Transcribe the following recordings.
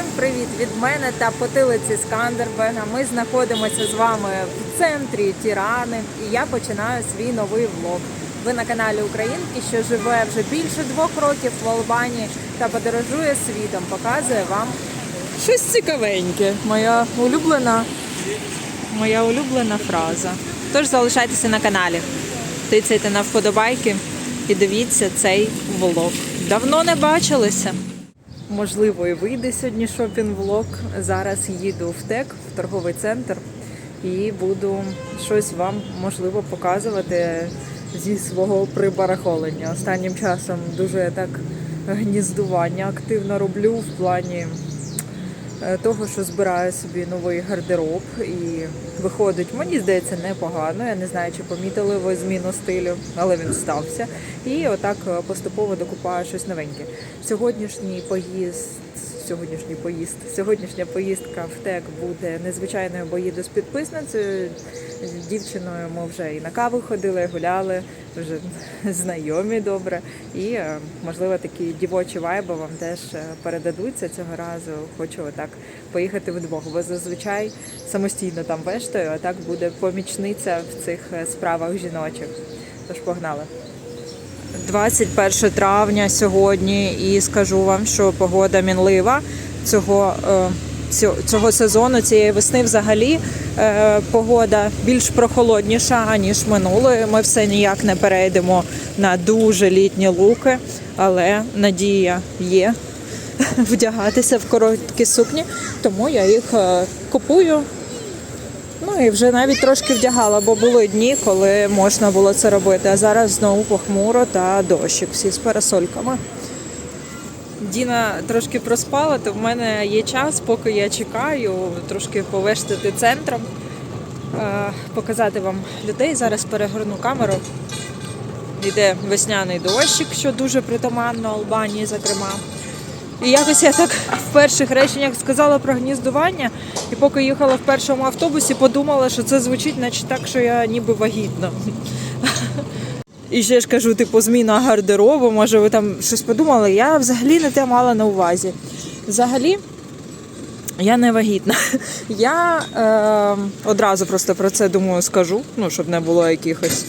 Всім привіт від мене та потилиці Скандербега. Ми знаходимося з вами в центрі Тірани, і я починаю свій новий влог. Ви на каналі Українки, що живе вже більше двох років в Албанії та подорожує світом, показує вам щось цікавеньке. Моя улюблена, моя улюблена фраза. Тож залишайтеся на каналі, тицяйте на вподобайки і дивіться цей влог. Давно не бачилися. Можливо, і вийде сьогодні шопінг-влог. Зараз їду в ТЕК, в торговий центр, і буду щось вам можливо показувати зі свого прибарахолення. Останнім часом дуже так гніздування активно роблю в плані того, що збираю собі новий гардероб і виходить, мені здається, непогано. Я не знаю, чи помітили ви зміну стилю, але він стався. І отак е, поступово докупаю щось новеньке. Сьогоднішній поїзд. Сьогоднішній поїзд, сьогоднішня поїздка в ТЕК буде незвичайною, бо їду з підписницею. З дівчиною ми вже і на каву ходили, гуляли, вже знайомі добре. І е, можливо такі дівочі вайби вам теж е, передадуться цього разу. Хочу отак поїхати вдвох, бо зазвичай самостійно там вештаю, а так буде помічниця в цих е, справах жіночих. Тож погнали. 21 травня сьогодні, і скажу вам, що погода мінлива цього, е, цього, сезону, цієї весни взагалі е, погода більш прохолодніша, ніж минулої. Ми все ніяк не перейдемо на дуже літні луки, але надія є вдягатися в короткі сукні, тому я їх е, купую. Ну і вже навіть трошки вдягала, бо були дні, коли можна було це робити. А зараз знову похмуро та дощик, всі з парасольками. Діна трошки проспала, то в мене є час, поки я чекаю, трошки повештати центром, е, показати вам людей. Зараз перегорну камеру. Йде весняний дощик, що дуже притаманно Албанії, зокрема. І якось я так в перших реченнях сказала про гніздування, і поки їхала в першому автобусі, подумала, що це звучить, наче так, що я ніби вагітна. І ще ж кажу, типу, зміна гардеробу, може ви там щось подумали. Я взагалі не те мала на увазі. Взагалі, я не вагітна. Я е, одразу просто про це думаю скажу, ну, щоб не було якихось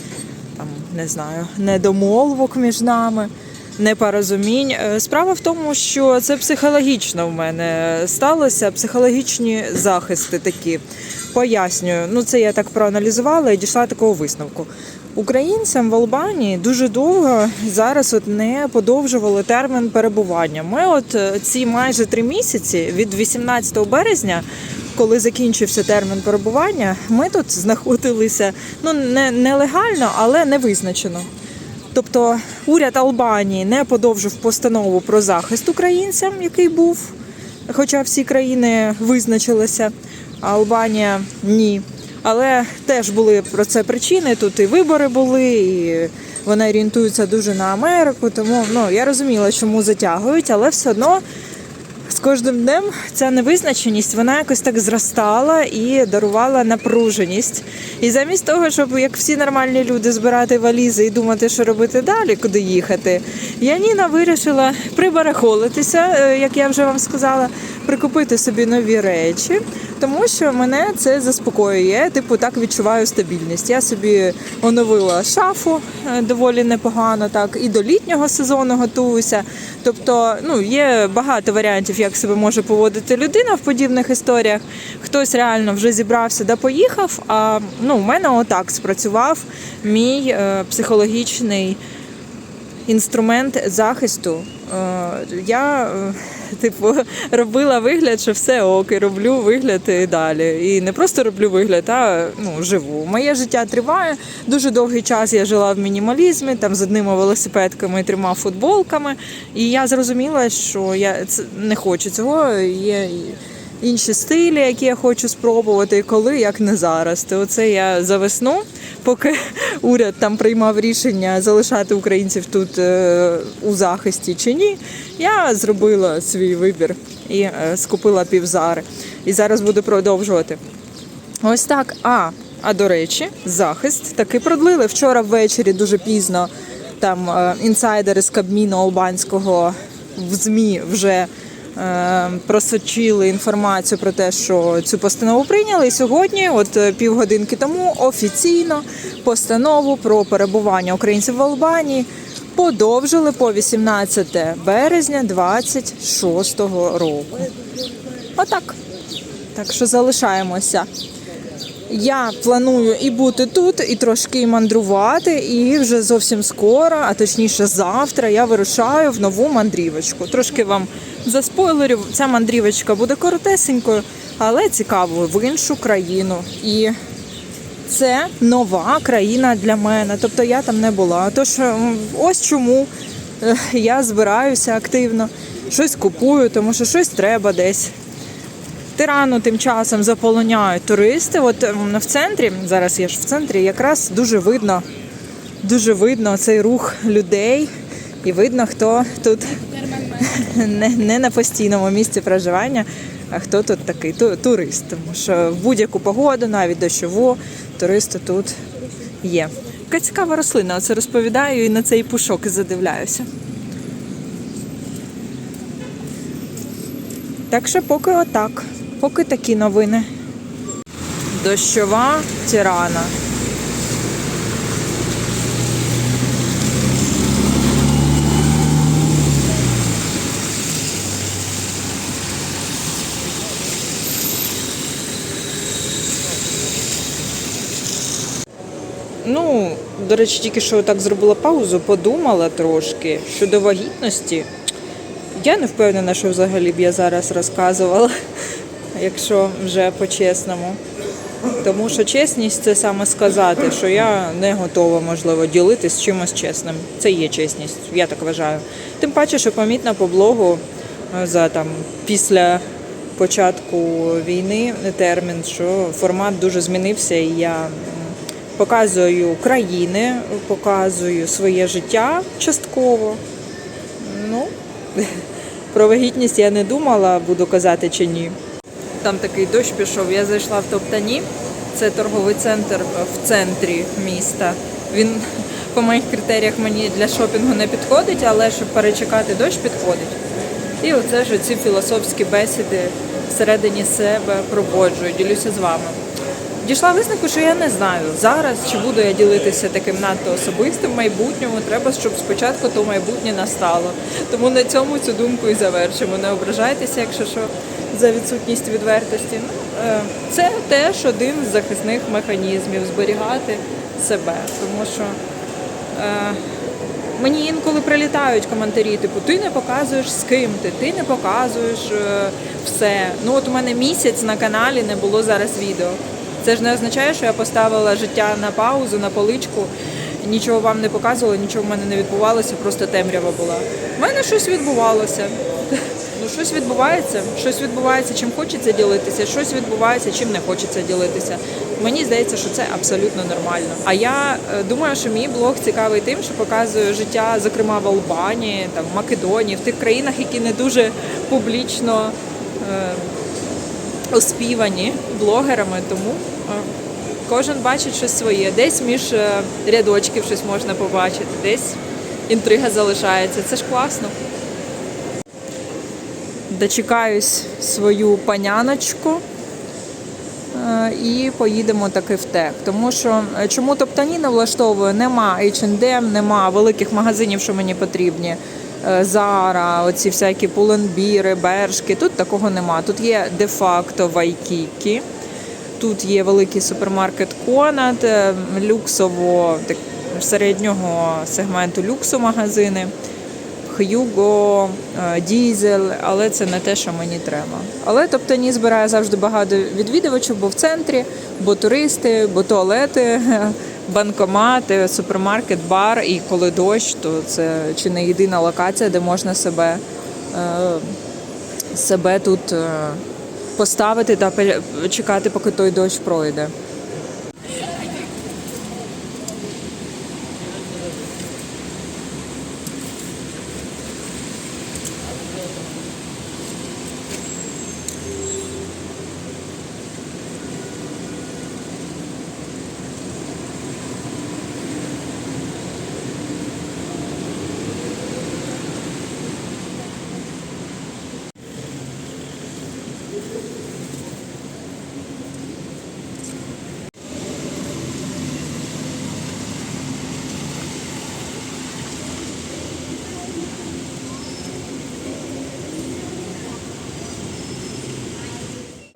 там, не знаю, недомолвок між нами, непорозумінь. Е, Справа в тому, що це психологічно в мене сталося, психологічні захисти такі. Пояснюю, ну це я так проаналізувала і дійшла такого висновку. Українцям в Албанії дуже довго зараз от не подовжували термін перебування. Ми, от е, ці майже три місяці від 18 березня, коли закінчився термін перебування, ми тут знаходилися ну не нелегально, але не визначено. Тобто уряд Албанії не подовжив постанову про захист українцям, який був, хоча всі країни визначилися, а Албанія ні. Але теж були про це причини. Тут і вибори були, і вони орієнтуються дуже на Америку. Тому ну я розуміла, чому затягують, але все одно з кожним днем ця невизначеність вона якось так зростала і дарувала напруженість. І замість того, щоб як всі нормальні люди збирати валізи і думати, що робити далі, куди їхати, Яніна вирішила прибарахолитися, е, як я вже вам сказала, прикупити собі нові речі, тому що мене це заспокоює. Типу, так відчуваю стабільність. Я собі оновила шафу е, доволі непогано, так і до літнього сезону готуюся. Тобто, ну є багато варіантів, як себе може поводити людина в подібних історіях. Хтось реально вже зібрався да поїхав. А ну, в мене отак спрацював мій е, психологічний інструмент захисту. Е, Я, е, типу, робила вигляд, що все ок, і роблю вигляд і далі. І не просто роблю вигляд, а ну, живу. Моє життя триває. Дуже довгий час я жила в мінімалізмі, там з одними велосипедками і трьома футболками. І я зрозуміла, що я не хочу цього. Є інші стилі, які я хочу спробувати, і коли, як не зараз. То оце я за весну, поки уряд там приймав рішення залишати українців тут е, у захисті чи ні, я зробила свій вибір і е, скупила півзари. І зараз буду продовжувати. Ось так. А, а до речі, захист таки продлили. Вчора ввечері дуже пізно там е, інсайдери з Кабміну Албанського в ЗМІ вже просочили інформацію про те, що цю постанову прийняли. І сьогодні, от е, півгодинки тому, офіційно постанову про перебування українців в Албанії подовжили по 18 березня 26 року. Отак. Так що залишаємося. Я планую і бути тут, і трошки мандрувати. І вже зовсім скоро, а точніше завтра, я вирушаю в нову мандрівочку. Трошки вам заспойлерю, ця мандрівочка буде коротесенькою, але цікавою в іншу країну. І це нова країна для мене. Тобто я там не була. Тож ось чому е, я збираюся активно, щось купую, тому що щось треба десь. Тирану тим часом заполоняють туристи. От в центрі, зараз я ж в центрі, якраз дуже видно, дуже видно цей рух людей, і видно, хто тут не, не на постійному місці проживання, а хто тут такий ту- турист. Тому що в будь-яку погоду, навіть дощову, туристи тут є. Яка цікава рослина, оце розповідаю і на цей пушок задивляюся. Так що поки отак, поки такі новини. Дощова тирана. Ну, до речі, тільки що так зробила паузу, подумала трошки щодо вагітності. Я не впевнена, що взагалі б я зараз розказувала, якщо вже по-чесному. Тому що чесність це саме сказати, що я не готова, можливо, ділитись чимось чесним. Це є чесність, я так вважаю. Тим паче, що помітно по блогу е, за там після початку війни термін, що формат дуже змінився, і я показую країни, показую своє життя частково. Ну, про вагітність я не думала, буду казати чи ні. Там такий дощ пішов. Я зайшла в Топтані. Це торговий центр в центрі міста. Він по моїх критеріях мені для шопінгу не підходить, але щоб перечекати дощ підходить. І оце ж ці філософські бесіди всередині себе проводжую, ділюся з вами. Дійшла висновку, що я не знаю зараз, чи буду я ділитися таким надто особистим в майбутньому. Треба, щоб спочатку то майбутнє настало. Тому на цьому цю думку і завершимо. Не ображайтеся, якщо що за відсутність відвертості. Ну, е, це теж один з захисних механізмів зберігати себе, тому що. Е, Мені інколи прилітають коментарі, типу, ти не показуєш з ким ти, ти не показуєш е, все. Ну от у мене місяць на каналі не було зараз відео. Це ж не означає, що я поставила життя на паузу, на поличку, нічого вам не показувала, нічого в мене не відбувалося, просто темрява була. У мене щось відбувалося. Щось відбувається, щось відбувається, чим хочеться ділитися, щось відбувається, чим не хочеться ділитися. Мені здається, що це абсолютно нормально. А я е, думаю, що мій блог цікавий тим, що показує життя, зокрема в Албанії, там в Македонії, в тих країнах, які не дуже публічно е, оспівані блогерами. Тому е, кожен бачить щось своє. Десь між е, рядочків щось можна побачити, десь інтрига залишається. Це ж класно дочекаюсь свою паняночку е, і поїдемо таки в ТЕК. Тому що е, чому топтані не влаштовує, нема H&M, нема великих магазинів, що мені потрібні. Е, Зара, оці всякі пуленбіри, бершки. Тут такого нема. Тут є де-факто вайкікі. Тут є великий супермаркет Конат, е, люксово так, середнього сегменту люксу магазини. Х'юго, е, Дізель, але це не те, що мені треба. Але тобто ні збирає завжди багато відвідувачів, бо в центрі, бо туристи, бо туалети, банкомати, супермаркет, бар. І коли дощ, то це чи не єдина локація, де можна себе, е, себе тут е, поставити та чекати, поки той дощ пройде.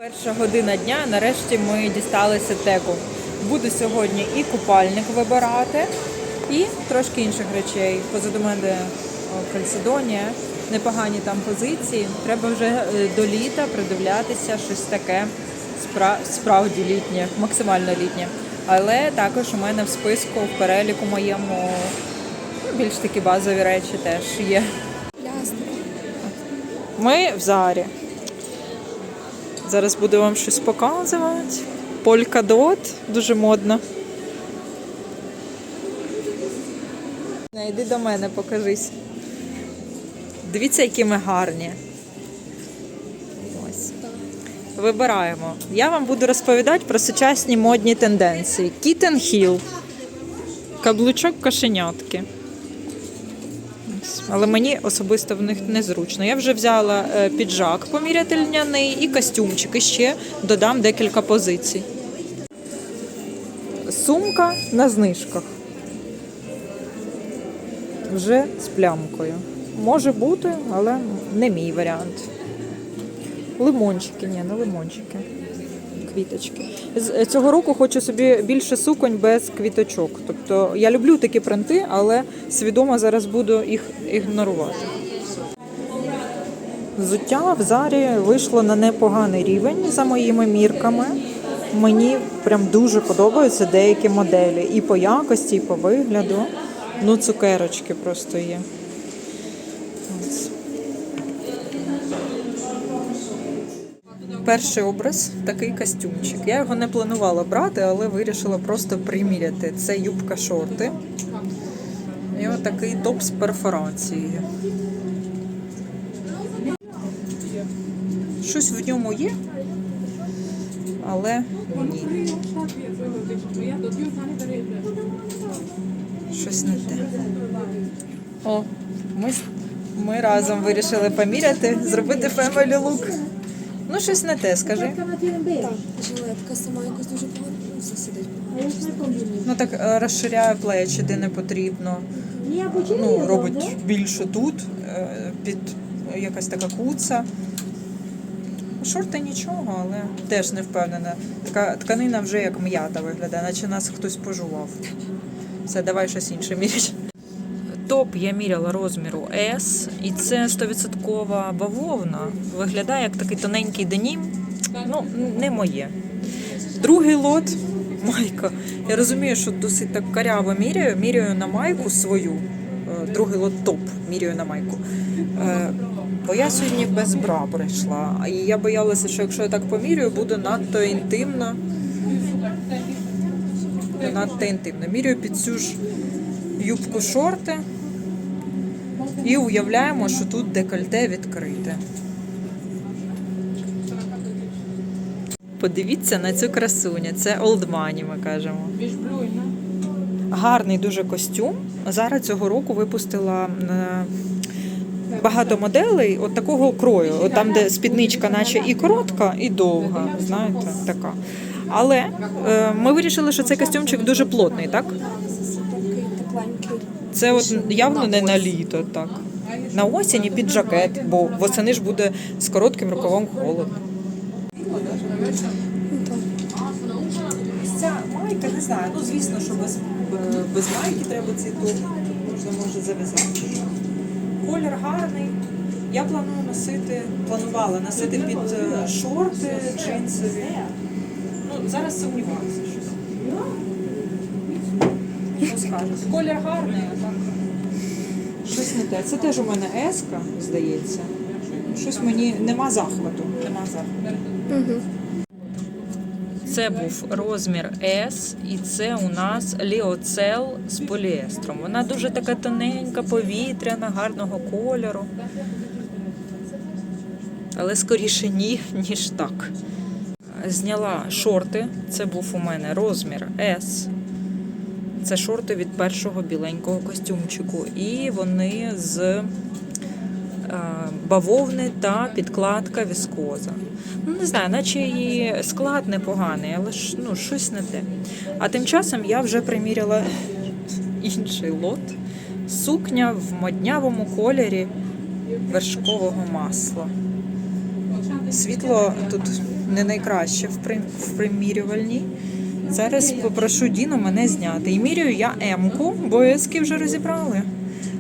Перша година дня. Нарешті ми дісталися теку. Буду сьогодні і купальник вибирати, і трошки інших речей. Позаду мене Кальцедонія, непогані там позиції. Треба вже е, до літа придивлятися щось таке спра- справді літнє, максимально літнє. Але також у мене в списку в переліку моєму ну, більш такі базові речі теж є. Ми в зарі. Зараз буду вам щось показувати. Полькадот, дуже модно. Йди до мене, покажись. Дивіться, які ми гарні. Вибираємо. Я вам буду розповідати про сучасні модні тенденції. Кітен Хіл. Каблучок кошенятки. Ось. Але мені особисто в них незручно. Я вже взяла е, піджак поміряти льняний і костюмчик. І ще додам декілька позицій. Сумка на знижках. Вже з плямкою. Може бути, але не мій варіант. Лимончики, ні, не лимончики. Квіточки. Е, цього року хочу собі більше суконь без квіточок. Тобто я люблю такі принти, але свідомо зараз буду їх ігнорувати. Взуття в зарі вийшло на непоганий рівень за моїми мірками. Мені прям дуже подобаються деякі моделі. І по якості, і по вигляду. Ну, цукерочки просто є. Перший образ такий костюмчик. Я його не планувала брати, але вирішила просто приміряти. Це юбка шорти. І отакий топ з перфорацією. Щось в ньому є, але ні. Щось не те. О, ми, ми разом вирішили поміряти, зробити family look. Ну, щось не те, скажи. Так, жилетка сама якось дуже погано ну, сидить. Ну так е, розширяє плечі, де не потрібно. Ну, робить більше тут, е, під якась така куца. Шорти нічого, але теж не впевнена. Така тканина вже як м'ята виглядає, наче нас хтось пожував. Все, давай щось інше міряти. Топ я міряла розміру S, і це 100% бавовна. Виглядає як такий тоненький денім. Ну, не моє. Другий лот майка. Я розумію, що досить так каряво міряю. Міряю на майку свою. Е, Другий лот топ міряю на майку. Е, Бо я сьогодні без бра прийшла. І я боялася, що якщо я так поміряю, буде надто інтимно. Надто інтимно. Міряю під цю ж юбку шорти. І уявляємо, що тут декольте відкрите. Подивіться на цю красуню. Це Old Money, ми кажемо. Гарний дуже костюм. Зараз цього року випустила е, багато моделей от такого крою. От там, де спідничка, наче і коротка, і довга. Знаєте, така. Але е, ми вирішили, що цей костюмчик дуже плотний, так? Це от явно не на літо, так. На осінь і під жакет, бо восени ж буде з коротким рукавом холодно. Ця майка, не знаю, ну звісно, що без, без майки треба цей топ, можна може зав'язати. Колір гарний. Я планую носити, планувала носити під е, шорти джинсові. Ну, зараз сумніваюся щось. Що скажеш? Колір гарний, а так. Щось не те. Це теж у мене еска, здається. Щось мені нема захвату. Нема захвату. Це був розмір S, і це у нас ліоцел з поліестром. Вона дуже така тоненька, повітряна, гарного кольору. Але скоріше ні, ніж так. Зняла шорти. Це був у мене розмір S. Це шорти від першого біленького костюмчику. І вони з е, бавовни та підкладка віскоза. Ну, не знаю, наче і склад непоганий, але ж ну, щось не те. А тим часом я вже приміряла інший лот. Сукня в моднявому кольорі вершкового масла. Світло тут не найкраще в примірювальній. Зараз попрошу Діну мене зняти. І міряю я М-ку, бо ески вже розібрали.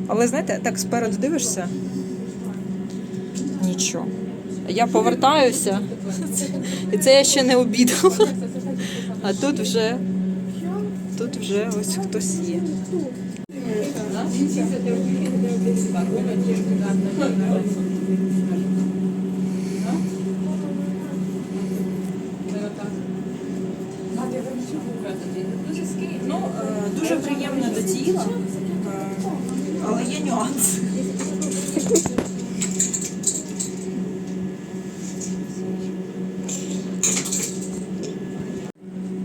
Але знаєте, так спереду дивишся. Нічого. Я повертаюся, і це я ще не обідала. А тут вже, тут вже ось хтось є. Ну, е, дуже приємно до тіла, е, але є нюанси.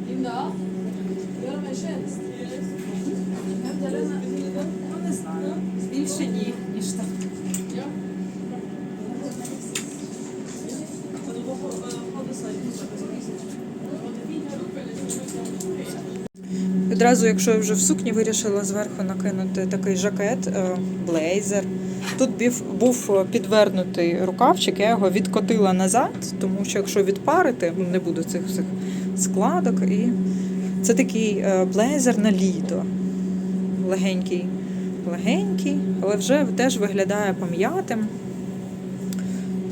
Linda, gör mig en tjänst. Hämta denna. Ну, не знаю. Більше ні, ніж так. Ja. Відразу, якщо я вже в сукні вирішила зверху накинути такий жакет, е, блейзер. Тут був підвернутий рукавчик, я його відкотила назад, тому що якщо відпарити, не буде цих всіх складок. І це такий е, блейзер на літо. Легенький, легенький, але вже теж виглядає пом'ятим.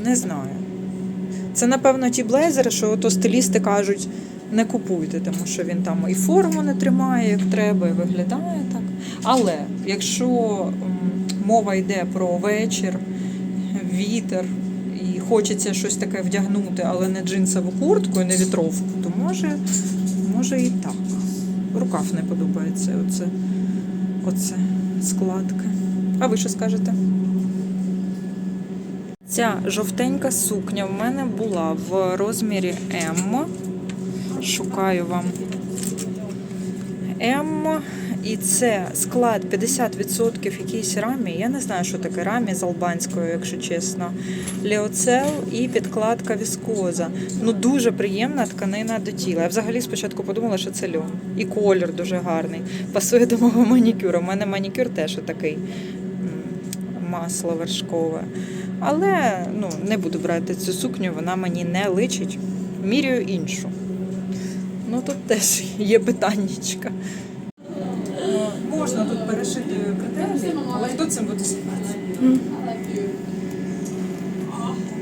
Не знаю. Це, напевно, ті блейзери, що ото стилісти кажуть, не купуйте, тому що він там і форму не тримає, як треба, і виглядає так. Але якщо мова йде про вечір, вітер, і хочеться щось таке вдягнути, але не джинсову куртку і не вітровку, то може, може і так. Рукав не подобається оце, оце складки. А ви що скажете? Ця жовтенька сукня в мене була в розмірі М. Шукаю вам М. І це склад 50% якійсь рамі. Я не знаю, що таке рамі з албанською, якщо чесно. Леоцел і підкладка віскоза. Ну дуже приємна тканина до тіла. Я взагалі спочатку подумала, що це льон. І колір дуже гарний. Пасує до мого манікюру. У мене манікюр теж такий масло вершкове. Але ну, не буду брати цю сукню, вона мені не личить. Міряю іншу. Ну тут теж є питаннячка. Можна тут перешити критерії, але хто цим буде займатися?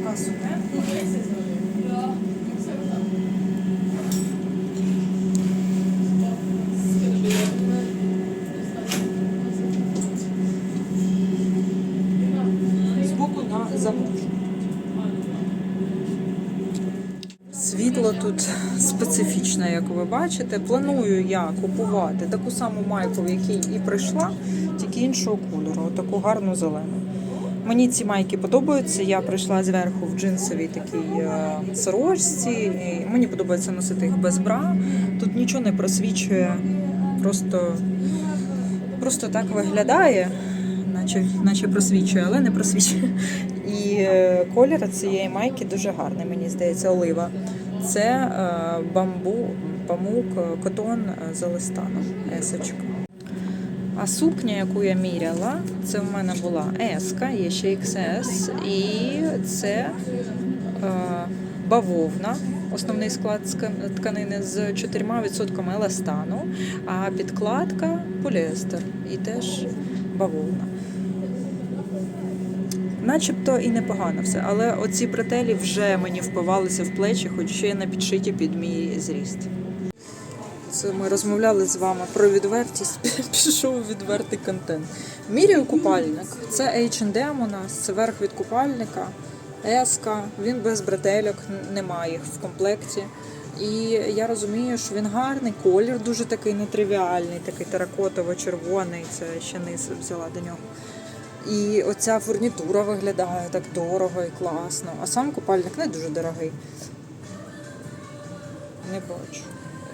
Така сукня. Збоку на замочку. Світло тут специфічне, як ви бачите. Планую я купувати таку саму майку, в якій і прийшла, тільки іншого кольору, таку гарну зелену. Мені ці майки подобаються. Я прийшла зверху в джинсовій такій е, сорочці. Мені подобається носити їх без бра. Тут нічого не просвічує, просто, просто так виглядає, наче, наче просвічує, але не просвічує. І е, колір цієї майки дуже гарний, мені здається, олива. Це е, бамбу, памук, е, котон е, з еластаном, есочка. А сукня, яку я міряла, це в мене була S, є ще XS, і це е, бавовна, основний склад тканини з 4% еластану, а підкладка поліестер і теж бавовна. Начебто і непогано все, але оці бретелі вже мені впивалися в плечі, хоч ще й на підшиті під мій зріст. Це ми розмовляли з вами про відвертість. Пішов відвертий контент. Міряю купальник. Це H&M у нас, це верх від купальника. Еска, він без бретельок, немає їх в комплекті. І я розумію, що він гарний, колір дуже такий нетривіальний, такий теракотово-червоний. Це ще низ взяла до нього. І оця фурнітура виглядає так дорого і класно. А сам купальник не дуже дорогий. Не бачу.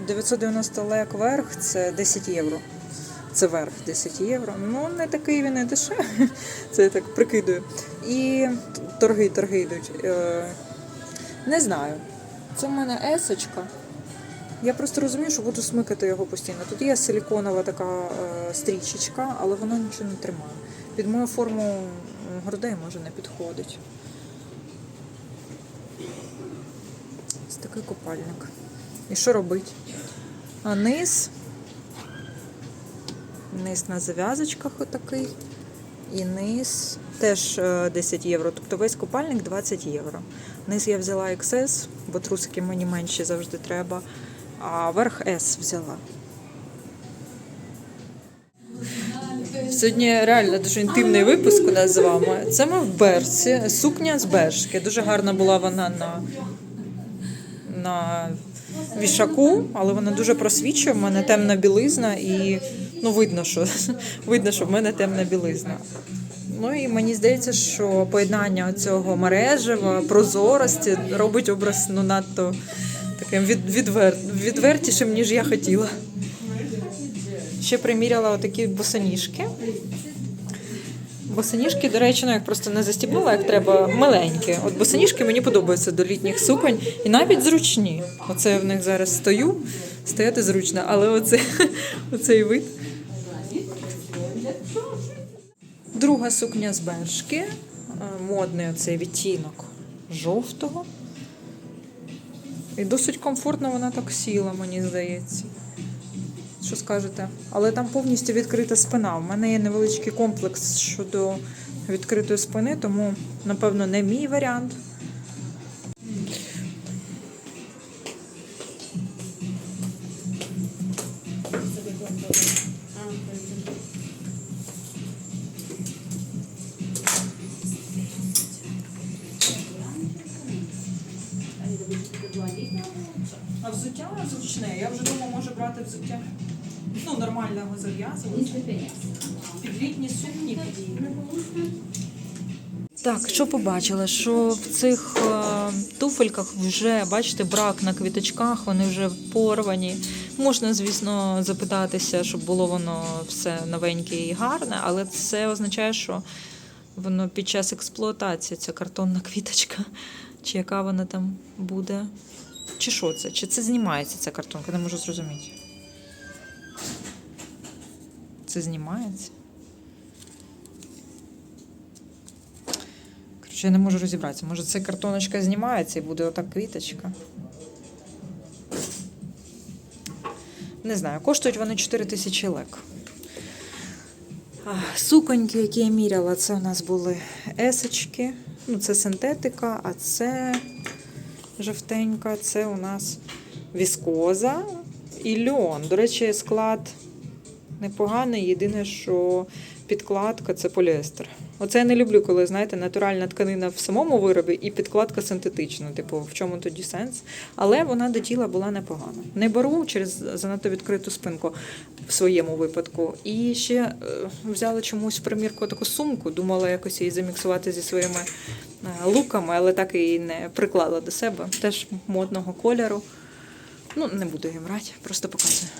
990 лек верх це 10 євро. Це верх 10 євро. Ну, не такий він і дешевий. Це я так прикидую. І торги, торги йдуть. Е, Не знаю. Це в мене есочка. Я просто розумію, що буду смикати його постійно. Тут є силіконова така е, стрічечка, але вона нічого не тримає. Під мою форму грудей може не підходить. такий купальник. І що робить? А низ. Низ на зав'язочках отакий. І низ теж е, 10 євро. Тобто весь купальник 20 євро. Низ я взяла XS, бо трусики мені менші завжди треба. А верх S взяла. Сьогодні реально дуже інтимний випуск у нас з вами. Це ми в Берці, сукня з Бершки. Дуже гарна була вона на, на вішаку, але вона дуже просвічує. В мене темна білизна і ну, видно, що, видно, що в мене темна білизна. Ну і мені здається, що поєднання цього мережева, прозорості робить образ ну, надто таким від, відвер, відвертішим, ніж я хотіла. Ще приміряла отакі босоніжки. Босоніжки, до речі, ну як просто не застібнула, як треба, маленькі. От босоніжки мені подобаються до літніх суконь і навіть зручні. Оце я в них зараз стою, стояти зручно, але оце, оцей вид. Друга сукня з бершки, е, модний оцей відтінок жовтого. І досить комфортно вона так сіла, мені здається. Що скажете? Але там повністю відкрита спина. У мене є невеличкий комплекс щодо відкритої спини, тому, напевно, не мій варіант. А взуття зручне. Я вже думаю, може брати взуття. Ну, нормально його зав'язувати. Під літні сукні підійде. Так, що побачила? Що в цих е, туфельках вже, бачите, брак на квіточках, вони вже порвані. Можна, звісно, запитатися, щоб було воно все новеньке і гарне, але це означає, що воно під час експлуатації, ця картонна квіточка, чи яка вона там буде. Чи що це? Чи це знімається ця картонка? Не можу зрозуміти. Це знімається? Коротше, я не можу розібратися. Може, це картоночка знімається і буде отак квіточка. Не знаю, коштують вони 4 тисячі лек. Суконьки, які я міряла, це у нас були есочки. Ну, це синтетика, а це жовтенька, це у нас віскоза і льон. До речі, склад непоганий. Єдине, що підкладка це поліестер. Оце я не люблю, коли, знаєте, натуральна тканина в самому виробі і підкладка синтетична. Типу, в чому тоді сенс? Але вона до тіла була непогана. Не беру через занадто відкриту спинку в своєму випадку. І ще е, взяла чомусь в примірку таку сумку, думала якось її заміксувати зі своїми е, луками, але так і не приклала до себе. Теж модного кольору. Ну, не буду її брати, просто показую.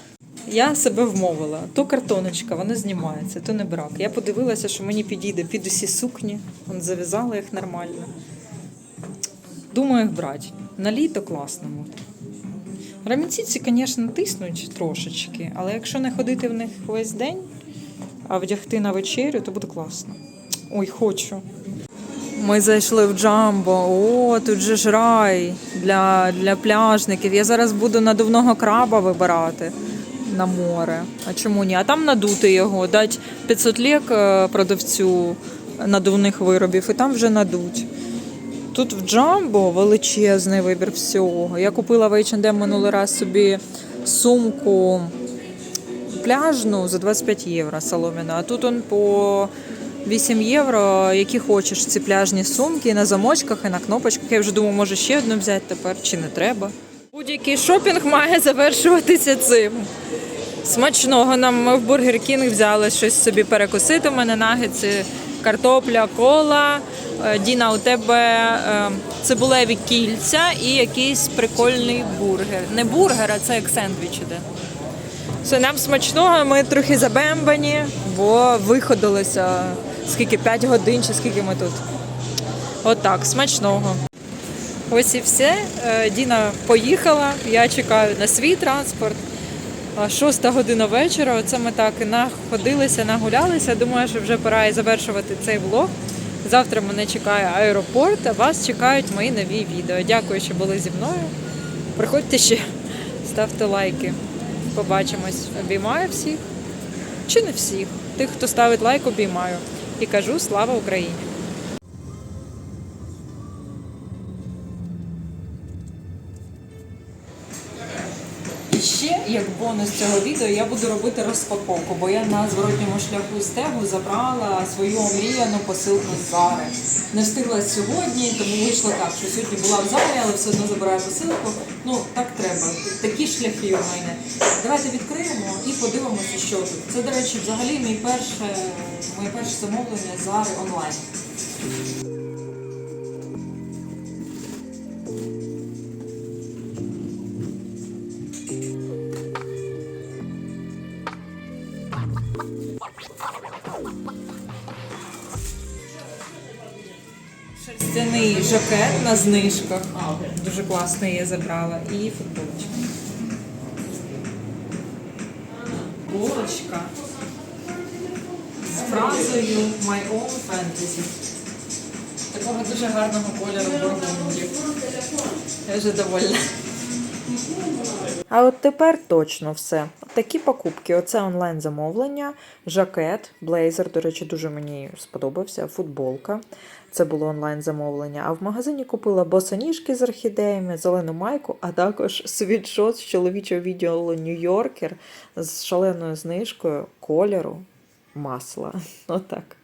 Я себе вмовила. То картоночка, вона знімається, то не брак. Я подивилася, що мені підійде під усі сукні. Вон зав'язала їх нормально. Думаю, їх брати. На літо класно. Рамінці звісно, тиснуть трошечки, але якщо не ходити в них весь день, а вдягти на вечерю, то буде класно. Ой, хочу. Ми зайшли в Джамбо. О, тут же ж рай для, для пляжників. Я зараз буду надувного краба вибирати на море. А чому ні? А там надути його, дати 500 лік продавцю надувних виробів, і там вже надуть. Тут в Джамбо величезний вибір всього. Я купила в H&M минулий раз собі сумку пляжну за 25 євро соломіну, а тут он по 8 євро, які хочеш ці пляжні сумки на замочках, і на кнопочках. Я вже думаю, може ще одну взяти тепер, чи не треба. Будь-який шопінг має завершуватися цим. Смачного нам ми в Бургер Кінг взяли щось собі перекусити. У мене нагетси, картопля, кола. Е, Діна, у тебе е, цибулеві кільця і якийсь прикольний бургер. Не бургер, а це як сендвіч іде. Все, нам смачного, ми трохи забембані, бо виходилося скільки 5 годин чи скільки ми тут. Отак, смачного. Ось і все. Е, Діна поїхала. Я чекаю на свій транспорт. Шоста година вечора. Оце ми так і находилися, нагулялися. Думаю, що вже пора і завершувати цей влог. Завтра мене чекає аеропорт, а вас чекають мої нові відео. Дякую, що були зі мною. Приходьте ще, ставте лайки. Побачимось. Обіймаю всіх. Чи не всіх? Тих, хто ставить лайк, обіймаю. І кажу слава Україні! Як бонус цього відео, я буду робити розпаковку, бо я на зворотньому шляху з тегу забрала свою омріяну посилку з Зари. Не встигла сьогодні, тому вийшло так, що сьогодні була в Зарі, але все одно забираю посилку. Ну, так треба. Такі шляхи у мене. Давайте відкриємо і подивимося, що тут. Це, до речі, взагалі мій перше, моє перше замовлення з Зари онлайн. Шерстяний жакет на знижках. Дуже класний я забрала. І футболочка. Булочка з фразою My own fantasy. Такого дуже гарного кольору бургунді. Я вже довольна. А от тепер точно все. Такі покупки. Оце онлайн замовлення, жакет, блейзер. До речі, дуже мені сподобався. Футболка. Це було онлайн замовлення. А в магазині купила босоніжки з орхідеями, зелену майку, а також світшот з чоловічого відділу Нью-Йоркер з шаленою знижкою кольору масла. Отак.